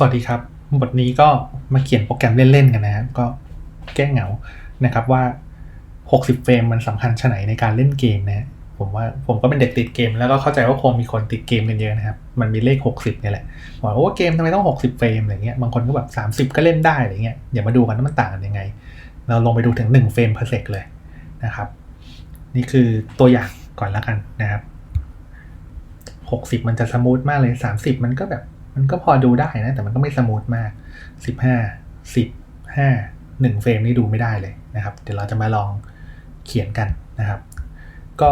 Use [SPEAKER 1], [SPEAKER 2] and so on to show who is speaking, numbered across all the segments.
[SPEAKER 1] สวัสดีครับ บทนี้ก็มาเขียนโปรแกรมเล่นๆกันนะครับก็แก้เหงานะครับว่า 60 เฟรมมันสำคัญชไหนในการเล่นเกมนะผมว่าผมก็เป็นเด็กติดเกม แล้วก็เข้าใจว่าคงมีคนติดเกมกันเยอะนะครับ มันมีเลข 60เนี่ยแหละบอกโอ้เกมทำไมต้อง 60 เฟรมอะไรเงี้ยบางคนก็แบบ 30 ก็เล่นได้อะไรเงี้ยอย่ามาดูกันว่ามันต่างกันยังไง เราลงไปดูถึง 1 เฟรม per sec เลยนะครับ นี่คือตัวอย่างก่อนแล้วกันนะครับ 60 มันจะสมูทมากเลย 30 มันก็แบบ มันก็พอดูได้นะ แต่มันก็ไม่สมูทมาก 15 10 5 1เฟรมนี่ดูไม่ได้เลยนะครับ เดี๋ยวเราจะมาลองเขียนกันนะครับ ก็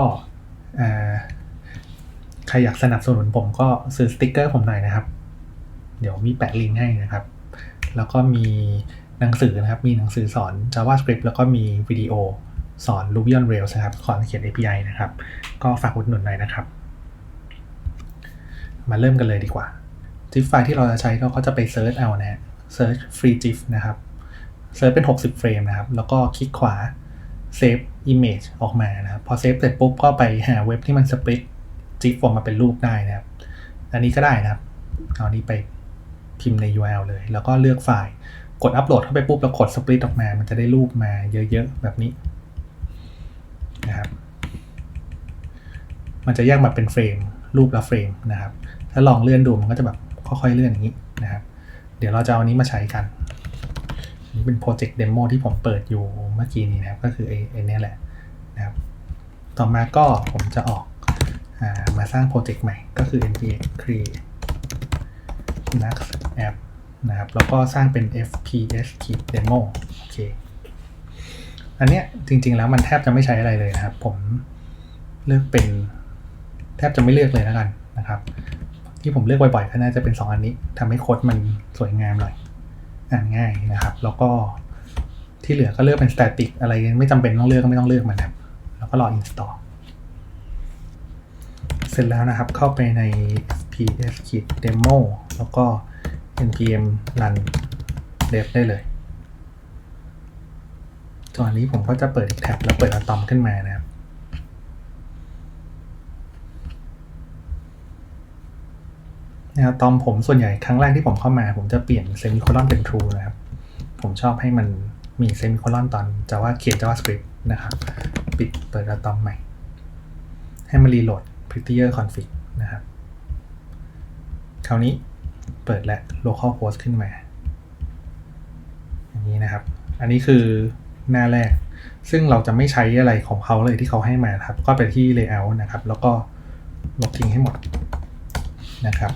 [SPEAKER 1] ใครอยากสนับสนุนผมก็ซื้อสติกเกอร์ผมหน่อยนะครับ เดี๋ยวมีแปะลิงก์ให้นะครับ แล้วก็มีหนังสือนะครับ มีหนังสือสอน JavaScript แล้วก็มีวิดีโอสอน Ruby on Rails นะครับสอนเขียน API นะครับ ก็ฝากอุดหนุนหน่อยนะครับ มาเริ่มกันเลยดีกว่า จิฟไฟล์ที่เราจะใช้ก็จะไปเซิร์ชเอานะเซิร์ช free GIF นะครับเซิร์ชเป็น 60 เฟรมนะครับ แล้วก็คลิกขวา save image ออกมานะครับ พอเซฟเสร็จปุ๊บก็ไปหาเว็บที่มันสปริต GIF ออกมาเป็นรูปได้นะครับ อันนี้ก็ได้นะครับ เอานี้ไปพิมพ์ใน URL เลย แล้วก็เลือกไฟล์ กดอัปโหลดเข้าไปปุ๊บ แล้วกดสปริตออกมา มันจะได้รูปมาเยอะๆ แบบนี้นะครับ มันจะแยกมาเป็นเฟรม รูปละเฟรมนะครับ ถ้าลองเลื่อนดูมันก็จะแบบ ค่อยๆเลื่อนอย่างนี้นะครับ เดี๋ยวเราจะเอาอันนี้มาใช้กันนี่เป็นโปรเจกต์เดโมที่ผมเปิดอยู่เมื่อกี้นี้นะครับ ก็คือไอ้ไอ้นี่แหละนะครับ ต่อมาก็ผมจะออกามาสร้างโปรเจกต์ใหม่ก็คือ npx create linux app นะครับ แล้วก็สร้างเป็น fps Kit demo โอเค อันเนี้ยจริงๆแล้วมันแทบจะไม่ใช้อะไรเลยนะครับ ผมเลือกเป็นแทบจะไม่เลือกเลยแล้วกันนะครับ ที่ผมเลือกบ่อยๆก็น่าจะเป็น 2 อันนี้ทำให้โค้ดมันสวยงามหน่อยอ่านง่ายนะครับ แล้วก็ที่เหลือก็เลือกเป็น static อะไรไม่จำเป็นต้องเลือกก็ไม่ต้องเลือกมันครับแล้วก็รอ install เสร็จแล้วนะครับเข้าไปใน ps kit demo แล้วก็ npm run dev ได้เลยตอนนี้ผมก็จะเปิดอีกแท็บแล้วเปิดอะตอมขึ้นมานะครับ นะครับตอมผมส่วนใหญ่ครั้งแรกที่ผมเข้ามา ผมจะเปลี่ยนเซมิโคลอนเป็น true นะครับ ผมชอบให้มันมีเซมิโคลอนตอนจะว่าเขียน JavaScript นะครับ ปิดเปิดอะตอมใหม่ ให้มันรีโหลด prettier config นะครับ คราวนี้เปิดและ localhost ขึ้นมา อย่างนี้นะครับ อันนี้คือหน้าแรก ซึ่งเราจะไม่ใช้อะไรของเขาเลยที่เขาให้มาครับ ก็ไปที่ layout นะครับ แล้วก็ลบทิ้งให้หมดนะครับ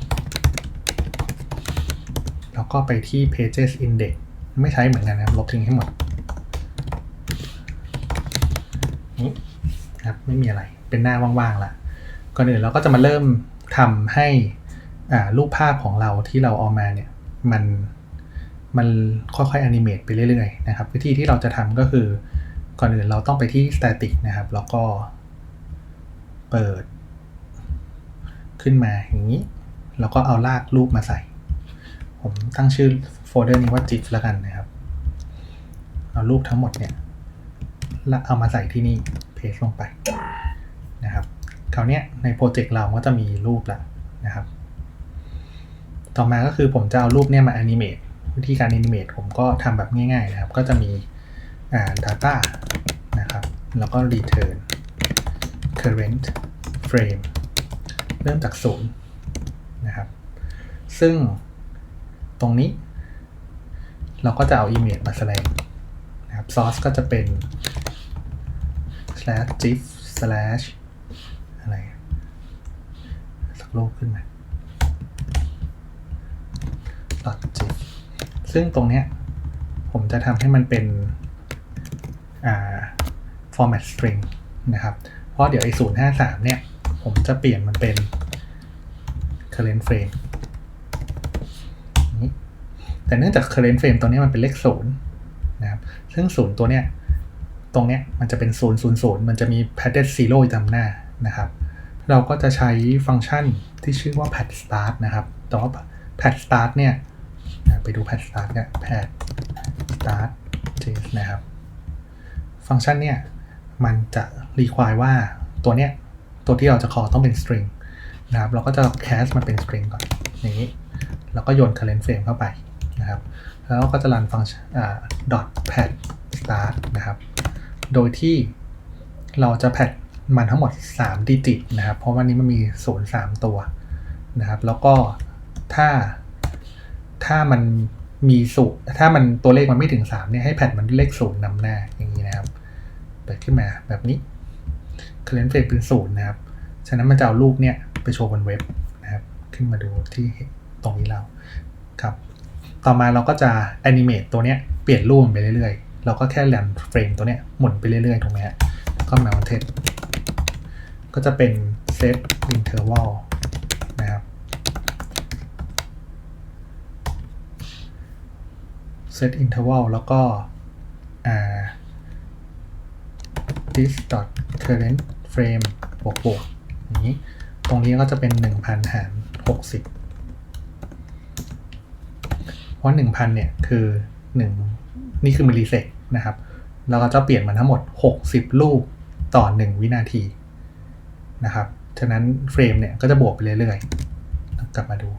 [SPEAKER 1] แล้วก็ไปที่ pages index ไม่ใช้เหมือนกันนะครับ ลบทิ้งให้หมดนี่ครับไม่มีอะไรเป็นหน้าว่างๆละก่อนอื่นเราก็จะมาเริ่มทำให้รูปภาพของเราที่เราเอามาเนี่ยมันมันค่อยๆแอนิเมตไปเรื่อยๆนะครับ วิธีที่เราจะทำก็คือ ก่อนอื่นเราต้องไปที่ static นะครับ แล้วก็เปิดขึ้นมาอย่างนี้ แล้วก็เอาลากรูปมาใส่ ผมตั้งชื่อโฟลเดอร์นี้ว่า gif แล้วกันนะครับ เอารูปทั้งหมดเนี่ยแล้วเอามาใส่ที่นี่เพจลงไปนะครับคราวนี้ในโปรเจกต์เราก็จะมีรูปล้วนะครับ ต่อมาก็คือผมจะเอารูปเนี่ยมาแอนิเมตวิธีการแอนิเมตผมก็ทำแบบง่ายๆนะครับ ก็จะมีอ่า data นะครับ แล้วก็ return current frame เริ่มจากศูนย์นะครับ ซึ่ง ตรงนี้ เราก็จะเอา image มาแสดงนะครับ source ก็จะเป็น slash gif slash อะไร สักรูปขึ้นมา dot gif ซึ่งตรงเนี้ยผมจะทำให้มันเป็น format string นะครับ เพราะเดี๋ยวไอ้053 เนี่ย ผมจะเปลี่ยนมันเป็น current frame แต่เนื่องจาก current frame ตัวนี้มันเป็นเลข0นะครับซึ่ง0ตัวเนี้ยตรงเนี้ยมันจะเป็น0 0 0มันจะมี padded zero อยู่ตามหน้านะครับ เราก็จะใช้ฟังก์ชันที่ชื่อว่า pad start นะครับแต่ว่า pad start เนี่ยไปดู pad start เนี่ย pad start js นะครับ ฟังก์ชันเนี่ยมันจะ require ว่าตัวเนี้ยตัวที่เราจะ call ต้องเป็น string นะครับ เราก็จะ cast มันเป็น string ก่อนอย่างนี้ แล้วก็โยน current frame เข้าไป นะครับ แล้วก็จะรันฟังก์ชัน dot pad start นะครับ โดยที่เราจะแพดมันทั้งหมด 3 ดิจิตนะครับ เพราะวันนี้มันมี 0 3 ตัวนะครับ แล้วก็ถ้าถ้ามันมีสูถ้ามันตัวเลขมันไม่ถึง 3 เนี่ยให้แพดมันเลขศูนย์นำหน้าอย่างนี้นะครับ เปิดขึ้นมาแบบนี้ current frame เป็นศูนย์นะครับ ฉะนั้นมันจะเอารูปเนี่ยไปโชว์บนเว็บนะครับ ขึ้นมาดูที่ตรงนี้เราครับ ต่อมาเราก็จะ animate ตัวเนี้ยเปลี่ยนรูปมันไปเรื่อยๆ เราก็แค่แลนเฟรมตัวเนี้ยหมุนไปเรื่อยๆ ถูกไหมฮะก็ mounted ก็จะเป็น set interval นะครับ set interval แล้วก็อ่า this dot current frame บวกบวกอย่างนี้ ตรงนี้ก็จะเป็น 1,000 หาร 60 เพราะ1,000เนี่ยคือ1นี่คือมิลลิเซกนะครับแล้วก็จะเปลี่ยนมันทั้งหมด 60 รูปต่อ 1 วินาทีนะครับ ฉะนั้นเฟรมเนี่ยก็จะบวกไปเรื่อยๆ กลับมาดู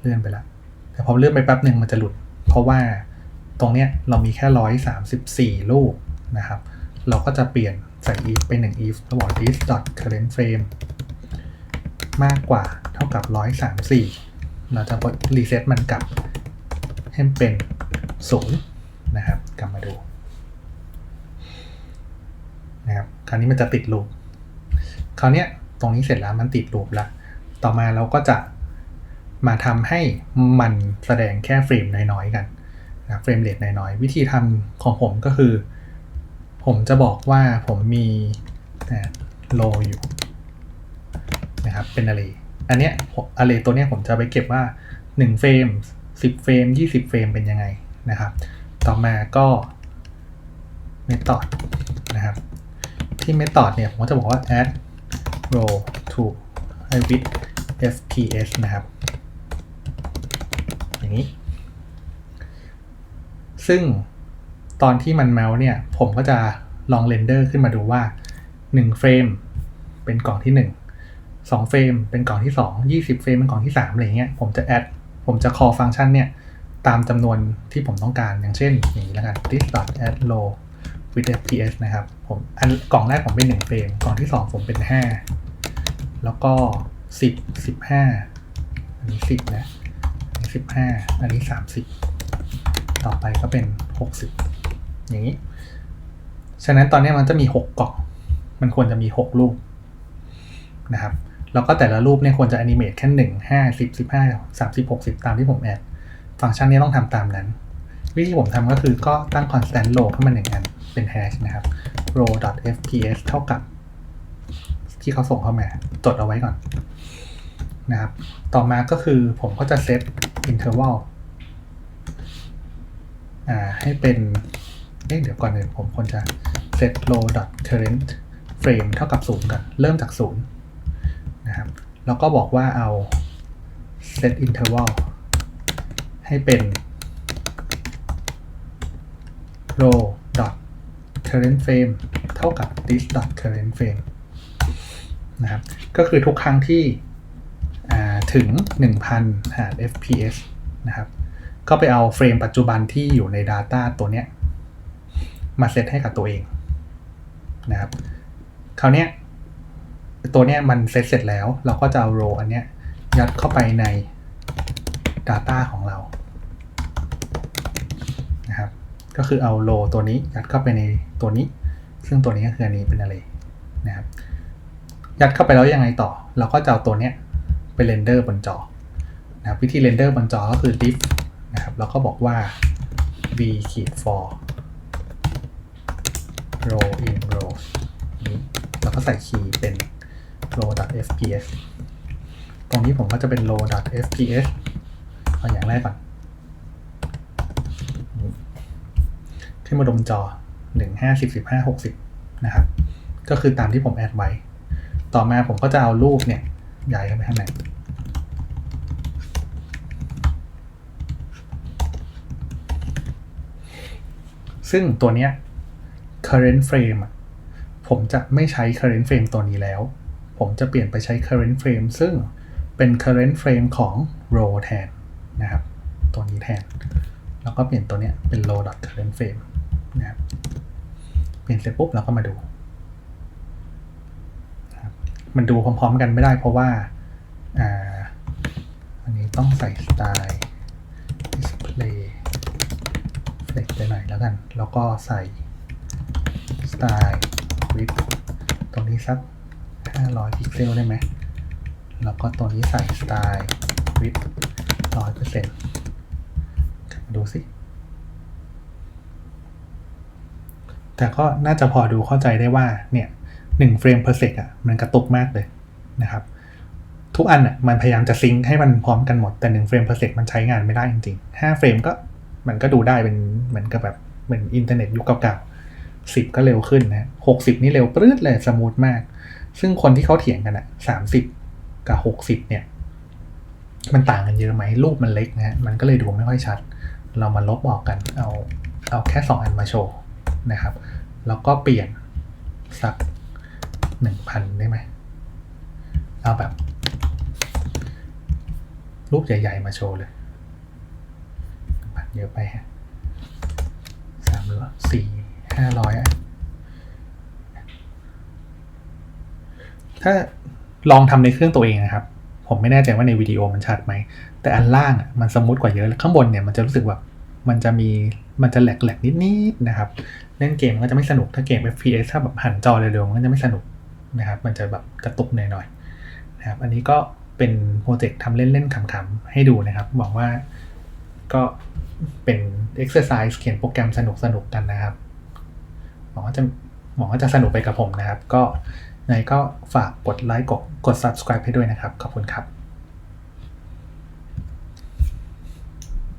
[SPEAKER 1] เลื่อนไปล้วแต่พอเลื่อนไปแป๊บหนึ่งมันจะหลุด เพราะว่าตรงเนี้ยเรามีแค่ 134 รูปนะครับ เราก็จะเปลี่ยนใส่ if ไป1 if แล้วบอก this dot current frame มากกว่าเท่ากับ 134 เราจะรีเซ็ตมันกลับ ให้มันเป็น0นย์นะครับกลับมาดูนะครับคราวนี้มันจะติดลูปคราวนี้ตรงนี้เสร็จแล้วมันติดลูปละต่อมาเราก็จะมาทำให้มันแสดงแค่เฟรมน้อยๆกันนะเฟรมเรทน้อยๆ วิธีทำของผมก็คือ ผมจะบอกว่าผมมีโลอยู่นะครับเป็นอะไรอันเนี้ยอะไรตัวเนี้ยผมจะไปเก็บว่า 1 เฟรม 10 เฟรม 20 เฟรมเป็นยังไงนะครับ ต่อมาก็ method นะครับ ที่ method เนี่ย ผมก็จะบอกว่า add row to with fps นะครับ อย่างนี้ ซึ่งตอนที่มันเมาส์เนี่ย ผมก็จะลองเรนเดอร์ขึ้นมาดูว่า 1 เฟรมเป็นกล่องที่ 1 2 เฟรมเป็นกล่องที่ 2 20 เฟรมเป็นกล่องที่ 3 อะไรเงี้ย ผมจะแอด ผมจะ call ฟังก์ชันเนี่ย ตามจำนวนที่ผมต้องการอย่างเช่นนี้แล้วกัน this dot add row with fps นะครับ ผมอันกล่องแรกผมเป็น 1 เฟรม กล่องที่ 2 ผมเป็น 5 แล้วก็ 10 15 อันนี้ 10 นะอันนี้15 อันนี้ 30 ต่อไปก็เป็น 60 อย่างนี้ ฉะนั้นตอนนี้มันจะมี 6 กล่อง มันควรจะมี6รูปนะครับ แล้วก็แต่ละรูปเนี่ยควรจะแอนิเมตแค่หนึ่งห้าสิบสิบห้าสามสิบหกสิบตามที่ผมแอด ฟังก์ชันนี้ต้องทำตามนั้น วิธีผมทำก็คือก็ตั้ง constant row ขึ้นมาหนึ่งอันเป็น hash นะครับ row fps เท่ากับ ที่เขาส่งเข้ามา จดเอาไว้ก่อนนะครับ ต่อมาก็คือผมก็จะเซต interval อ่าให้เป็นเเดี๋ยวก่อนอื่นผมควรจะ set row current frame เท่ากับ 0ก่อนเริ่มจาก 0 นะครับ แล้วก็บอกว่าเอา set interval ให้เป็น row dot current frame เท่ากับ this dot current frame นะครับ ก็คือทุกครั้งที่ถึง 1,000หาร fps นะครับ ก็ไปเอาเฟรมปัจจุบันที่อยู่ใน Data ตัวเนี้ย มาเซตให้กับตัวเองนะครับ คราวเนี้ย ตัวเนี้ยมันเซตเสร็จแล้ว เราก็จะเอาโรอันเนี้ยยัดเข้าไปใน Data ของเรานะครับก็คือเอาโรตัวนี้ยัดเข้าไปในตัวนี้ ซึ่งตัวนี้ก็คืออันนี้เป็นอะไรนะครับยัดเข้าไปแล้วยังไงต่อ เราก็จะเอาตัวเนี้ยไปเรนเดอร์บนจอนะครับวิธีเรนเดอร์บนจอก็คือ diff นะครับแล้วก็บอกว่า v ขีด for row in row นี้แล้วก็ใส่คีย์เป็น row.fps ตรงนี้ผมก็จะเป็น row.fps เอาอย่างแรกก่อน ขึ้นมาดมจอ 1 5 10 15 60 นะครับ ก็คือตามที่ผมแอดไว้ ต่อมาผมก็จะเอารูปเนี่ยใหญ่เข้าไปข้างในซึ่งตัวเนี้ย current frame ผมจะไม่ใช้ current frame ตัวนี้แล้ว ผมจะเปลี่ยนไปใช้ current frame ซึ่งเป็น current frame ของ row แทนนะครับ ตัวนี้แทน แล้วก็เปลี่ยนตัวเนี้ยเป็น low dot current frame นะครับเปลี่ยนเสร็จปุ๊บเราก็มาดู มันดูพร้อมๆกันไม่ได้เพราะว่าอ่าอันนี้ต้องใส่สไตล์ display flex ไปหน่อยแล้วกัน แล้วก็ใส่สไตล์ width ตรงนี้สัก 500 พิกเซลได้ไหม แล้วก็ตัวนี้ใส่สไตล์ width 100%กลับมาดูสิ แต่ก็น่าจะพอดูเข้าใจได้ว่า เนี่ยหนึ่งเฟรม per sec อะ มันกระตุกมากเลยนะครับ ทุกอันอะ มันพยายามจะซิงค์ให้มันพร้อมกันหมด แต่หนึ่งเฟรม per sec มันใช้งานไม่ได้จริงๆห้าเฟรมก็มันก็ดูได้เป็นเหมือนกับแบบเหมือนอินเทอร์เน็ตยุคเก่าๆสิบก็เร็วขึ้นนะหกสิบนี่เร็วปรื๊ดเลยสมูทมาก ซึ่งคนที่เขาเถียงกันอะสามสิบกับหกสิบเนี่ย มันต่างกันเยอะไหมรูปมันเล็กนะฮะมันก็เลยดูไม่ค่อยชัด เรามาลบออกกันเอาเอาแค่สองอันมาโชว์นะครับ แล้วก็เปลี่ยนสักหนึ่งพันได้ไหมเอาแบบ รูปใหญ่ ๆ มาโชว์เลยพันเยอะไปฮะสามร้อยสี่ห้าร้อยอะ ถ้าลองทำในเครื่องตัวเองนะครับ ผมไม่แน่ใจว่าในวิดีโอมันชัดไหม แต่อันล่างมันสมูทกว่าเยอะ ข้างบนเนี่ยมันจะรู้สึกแบบมันจะมีมันจะแหลกๆนิดๆนะครับ เล่นเกมก็จะไม่สนุกถ้าเกม FPS ถ้าแบบหันจอเร็วๆมันก็จะไม่สนุกนะครับ มันจะแบบกระตุกหน่อยๆนะครับ อันนี้ก็เป็นโปรเจกต์ทำเล่นๆขำๆให้ดูนะครับหวังว่าก็เป็น exercise เขียนโปรแกรมสนุกๆกันนะครับหวังว่าจะหวังว่าจะสนุกไปกับผมนะครับ ก็ ในก็ฝากกดไลค์กดกด subscribe ให้ด้วยนะครับ ขอบคุณครับ